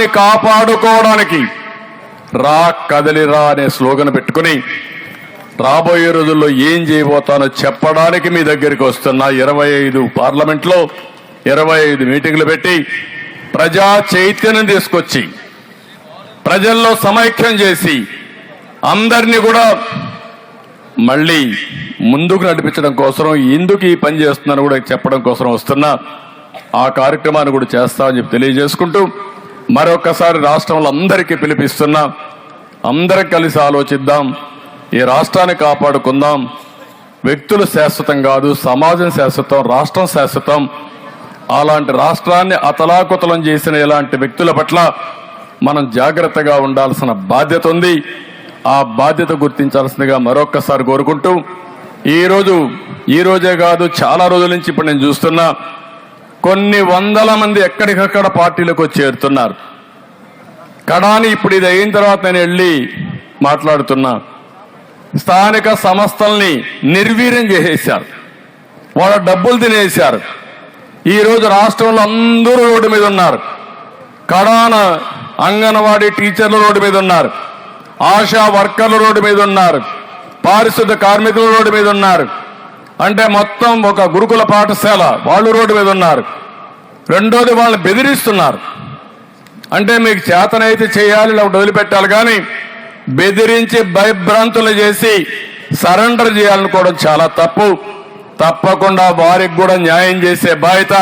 కాపాడుకోవడానికి. రా కదలిరా అనే స్లోగన్ పెట్టుకుని రాబోయే రోజుల్లో ఏం చేయబోతానో చెప్పడానికి మీ దగ్గరికి వస్తున్న ఇరవై ఐదు పార్లమెంట్లో ఇరవై ఐదు మీటింగ్లు పెట్టి ప్రజా చైతన్యం తీసుకొచ్చి ప్రజల్లో సమైక్యం చేసి అందరినీ కూడా మళ్ళీ ముందుకు నడిపించడం కోసం ఎందుకు ఈ పని చేస్తున్నాను కూడా చెప్పడం కోసం వస్తున్నా ఆ కార్యక్రమాన్ని కూడా చేస్తామని చెప్పి తెలియజేసుకుంటూ మరొకసారి రాష్ట్రంలో అందరికీ పిలిపిస్తున్నా అందరం కలిసి ఆలోచిద్దాం ఈ రాష్ట్రాన్ని కాపాడుకుందాం. వ్యక్తులు శాశ్వతం కాదు సమాజం శాశ్వతం రాష్ట్రం శాశ్వతం. అలాంటి రాష్ట్రాన్ని అతలాకుతలం చేసిన ఇలాంటి వ్యక్తుల పట్ల మనం జాగ్రత్తగా ఉండాల్సిన బాధ్యత ఉంది. ఆ బాధ్యత గుర్తించాల్సిందిగా మరొక్కసారి కోరుకుంటూ ఈరోజు ఈరోజే ఈ రోజే కాదు చాలా రోజుల నుంచి ఇప్పుడు నేను చూస్తున్నా కొన్ని వందల మంది ఎక్కడికక్కడ పార్టీలకు చేరుతున్నారు. కడాని ఇప్పుడు ఇది అయిన తర్వాత నేను వెళ్ళి మాట్లాడుతున్నా. స్థానిక సంస్థల్ని నిర్వీర్యం చేసేశారు. వాళ్ళ డబ్బులు తినేశారు. ఈరోజు రాష్ట్రంలో అందరూ రోడ్డు మీద ఉన్నారు. కడాన అంగన్వాడీ టీచర్లు రోడ్డు మీద ఉన్నారు. ఆశా వర్కర్లు రోడ్డు మీద ఉన్నారు. పారిశుద్ధ కార్మికులు రోడ్డు మీద ఉన్నారు. అంటే మొత్తం ఒక గురుకుల పాఠశాల వాళ్ళు రోడ్డు మీద ఉన్నారు. రెండోది వాళ్ళని బెదిరిస్తున్నారు. అంటే మీకు చేతనైతే చేయాలి లేకపోతే వదిలిపెట్టాలి కానీ బెదిరించి భయభ్రాంతులు చేసి సరెండర్ చేయాలనుకోవడం చాలా తప్పు. తప్పకుండా వారికి కూడా న్యాయం చేసే బాధ్యత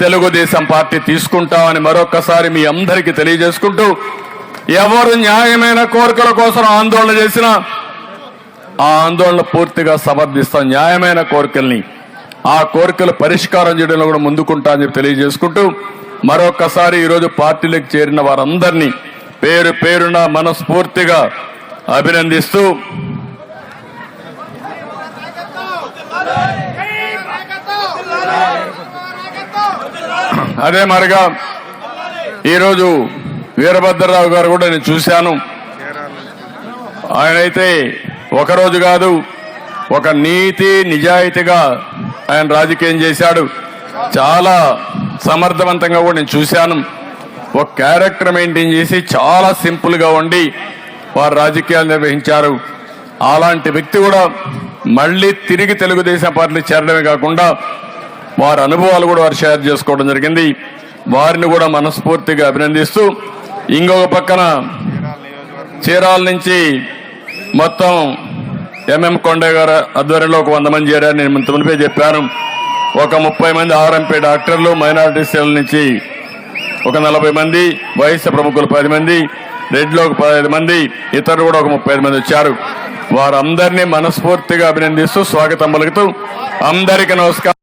తెలుగుదేశం పార్టీ తీసుకుంటామని మరొక్కసారి మీ అందరికీ తెలియజేసుకుంటూ ఎవరు న్యాయమైన కోరికల కోసం ఆందోళన చేసినా ఆ ఆందోళన పూర్తిగా సమర్థిస్తాం. న్యాయమైన కోరికల్ని ఆ కోరికలు పరిష్కారం చేయడంలో కూడా ముందుకుంటా అని చెప్పి తెలియజేసుకుంటూ మరొకసారి ఈరోజు పార్టీలకు చేరిన వారందరినీ పేరు పేరున మనస్ఫూర్తిగా అభినందిస్తూ అదే మరిగా ఈరోజు వీరభద్రరావు గారు కూడా నేను చూశాను. ఆయనైతే ఒకరోజు కాదు ఒక నీతి నిజాయితీగా ఆయన రాజకీయం చేశాడు. చాలా సమర్థవంతంగా కూడా నేను చూశాను. ఒక క్యారెక్టర్ మెయింటైన్ చేసి చాలా సింపుల్గా ఉండి వారు రాజకీయాలు నిర్వహించారు. అలాంటి వ్యక్తి కూడా మళ్ళీ తిరిగి తెలుగుదేశం పార్టీ చేరడమే కాకుండా వారి అనుభవాలు కూడా వారు షేర్ చేసుకోవడం జరిగింది. వారిని కూడా మనస్ఫూర్తిగా అభినందిస్తూ ఇంకొక పక్కన చీరాల నుంచి మొత్తం ఎంఎం కొండయ్య గారు ఆధ్వర్యంలో ఒక వంద మంది చేరారు నేను ఇంత మునిపే చెప్పాను. ఒక ముప్పై మంది ఆర్ఎంపీ డాక్టర్లు మైనారిటీ సెల్ నుంచి ఒక నలభై మంది వయస్సు ప్రముఖులు పది మంది రెడ్లో ఒక పదహైదు మంది ఇతరులు కూడా ఒక ముప్పై ఐదు మంది వచ్చారు. వారందరినీ మనస్ఫూర్తిగా అభినందిస్తూ స్వాగతం పలుకుతూ అందరికీ నమస్కారం.